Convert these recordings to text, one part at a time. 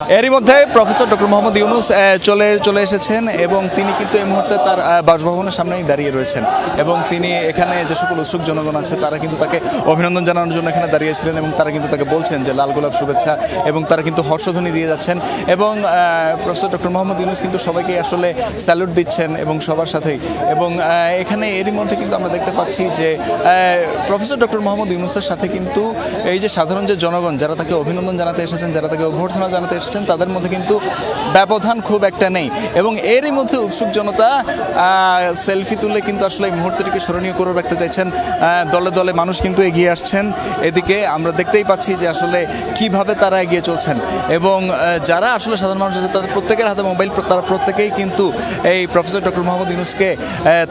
এরই মধ্যে professor doctor Mohammad Yunus চলে চলে এসেছেন এবং তিনি কিন্তু এই মুহূর্তে তার বাসভবনের সামনেই দাঁড়িয়ে রয়েছেন এবং তিনি এখানে যে সকল উৎসুক জনগণ আছে তারা কিন্তু তাকে অভিনন্দন জানানোর জন্য এখানে দাঁড়িয়েছিলেন এবং তারা কিন্তু তাকে বলছেন যে লাল গোলাপ শুভেচ্ছা এবং তারা কিন্তু হর্ষধ্বনি দিয়ে যাচ্ছেন এবং প্রফেসর ডক্টর মোহাম্মদ ইউনুস কিন্তু সবাইকে আসলে স্যালুট দিচ্ছেন এবং সবার সাথেই এবং এখানে এরই মধ্যে কিন্তু আমরা দেখতে পাচ্ছি যে প্রফেসর ডক্টর মোহাম্মদ ইউনুসের সাথে কিন্তু এই যে সাধারণ যে জনগণ যারা তাকে অভিনন্দন জানাতে এসেছেন, যারা তাকে অভ্যর্থনা জানাতে এসেছেন তাদের মধ্যে কিন্তু ব্যবধান খুব একটা নেই। এবং এরই মধ্যে উৎসুক জনতা সেলফি তুলে কিন্তু আসলে এই মুহূর্তটিকে স্মরণীয় করে রাখতে চাইছেন দলে দলে মানুষ কিন্তু এগিয়ে আসছেন। এদিকে আমরা দেখতেই পাচ্ছি যে আসলে কীভাবে তারা এগিয়ে চলছেন। এবং যারা আসলে সাধারণ মানুষ আছে, তাদের প্রত্যেকের হাতে মোবাইল, তারা প্রত্যেকেই কিন্তু এই প্রফেসর ডক্টর মোহাম্মদ ইউনুসকে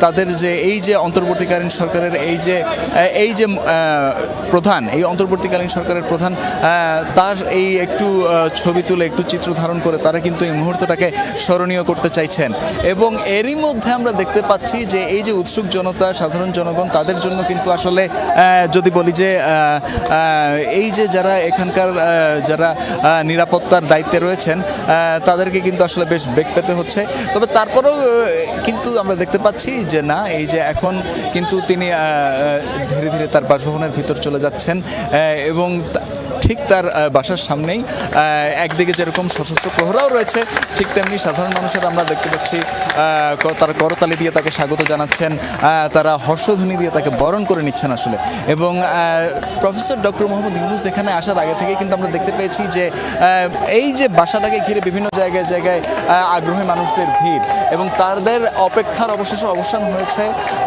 তাদের যে এই যে অন্তর্বর্তীকালীন সরকারের এই যে এই যে প্রধান, এই অন্তর্বর্তীকালীন সরকারের প্রধান তার এই একটু ছবি তুলে একটু চিত্র ধারণ করে তারা কিন্তু এই মুহূর্তটাকে স্মরণীয় করতে চাইছেন। এবং এরই মধ্যে আমরা দেখতে পাচ্ছি যে এই যে উৎসুক জনতা, সাধারণ জনগণ, তাদের জন্য কিন্তু আসলে যদি বলি যে এই যে যারা এখানকার যারা নিরাপত্তার দায়িত্বে রয়েছেন তাদেরকে কিন্তু আসলে বেশ বেগ পেতে হচ্ছে। তবে তারপরেও কিন্তু আমরা দেখতে পাচ্ছি যে না, এই যে এখন কিন্তু তিনি ধীরে ধীরে তার বাসভবনের ভিতর চলে যাচ্ছেন এবং ঠিক তার বাসার সামনেই একদিকে যেরকম সশস্ত্র প্রহরাও রয়েছে, ঠিক তেমনি সাধারণ মানুষের আমরা দেখতে পাচ্ছি তারা করতালি দিয়ে তাকে স্বাগত জানাচ্ছেন তারা হর্ষধ্বনি দিয়ে তাকে বরণ করে নিচ্ছেন আসলে। এবং প্রফেসর ডক্টর মোহাম্মদ ইউনুস এখানে আসার আগে থেকে কিন্তু আমরা দেখতে পেয়েছি যে এই যে বাসাটাকে ঘিরে বিভিন্ন জায়গায় জায়গায় আগ্রহী মানুষদের ভিড় এবং তাদের অপেক্ষার অবশেষে অবসান হয়েছে,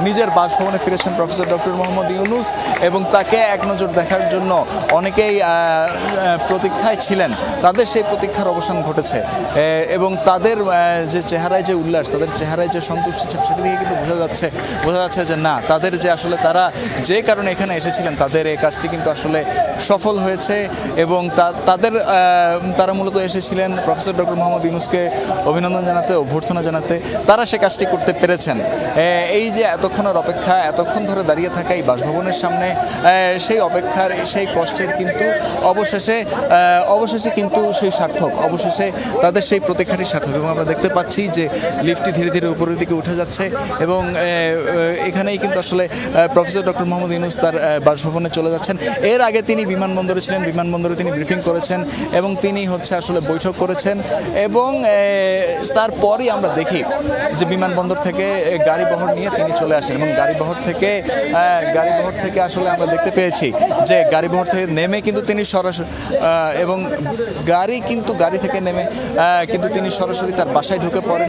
নিজের বাসভবনে ফিরেছেন প্রফেসর ডক্টর মোহাম্মদ ইউনুস এবং তাকে এক নজর দেখার জন্য অনেকেই প্রতীক্ষায় ছিলেন। তাদের সেই প্রতীক্ষার অবসান ঘটেছে। এবং তাদের যে চেহারায় যে উল্লাস, তাদের চেহারায় যে সন্তুষ্টি ছা- সেটা থেকে কিন্তু বোঝা যাচ্ছে বোঝা যাচ্ছে যে না, তাদের যে আসলে তারা যে কারণে এখানে এসেছিলেন, তাদের এই কাজটি কিন্তু আসলে সফল হয়েছে এবং তাদের তারা মূলত এসেছিলেন প্রফেসর ডক্টর মোহাম্মদ ইউনুসকে অভিনন্দন জানাতে, অভ্যর্থনা জানাতে। তারা সে কাজটি করতে পেরেছেন। এই যে এতক্ষণের অপেক্ষা, এতক্ষণ ধরে দাঁড়িয়ে থাকা এই বাসভবনের সামনে সেই অপেক্ষার, সেই কষ্টের কিন্তু অবশেষে অবশেষে কিন্তু সেই সার্থক, অবশেষে তাদের সেই প্রতীক্ষাটি সার্থক এবং আমরা দেখতে পাচ্ছি যে লিফটটি ধীরে ধীরে উপরের দিকে উঠে যাচ্ছে এবং এখানেই কিন্তু আসলে প্রফেসর ডক্টর মোহাম্মদ ইউনুস তার বাসভবনে চলে যাচ্ছেন। এর আগে তিনি বিমানবন্দরে ছিলেন, বিমানবন্দরে তিনি ব্রিফিং করেছেন এবং তিনি হচ্ছে আসলে বৈঠক করেছেন এবং তারপরই আমরা দেখি যে বিমানবন্দর থেকে গাড়ি বহর নিয়ে তিনি চলে আসেন এবং গাড়ি বহর থেকে গাড়ি বহর থেকে আসলে আমরা দেখতে পেয়েছি যে গাড়ি বহর থেকে নেমে কিন্তু তিনি সরাসরি এবং গাড়ি কিন্তু গাড়ি থেকে নেমে কিন্তু তিনি সরাসরি তার বাসায় ঢুকে পড়েন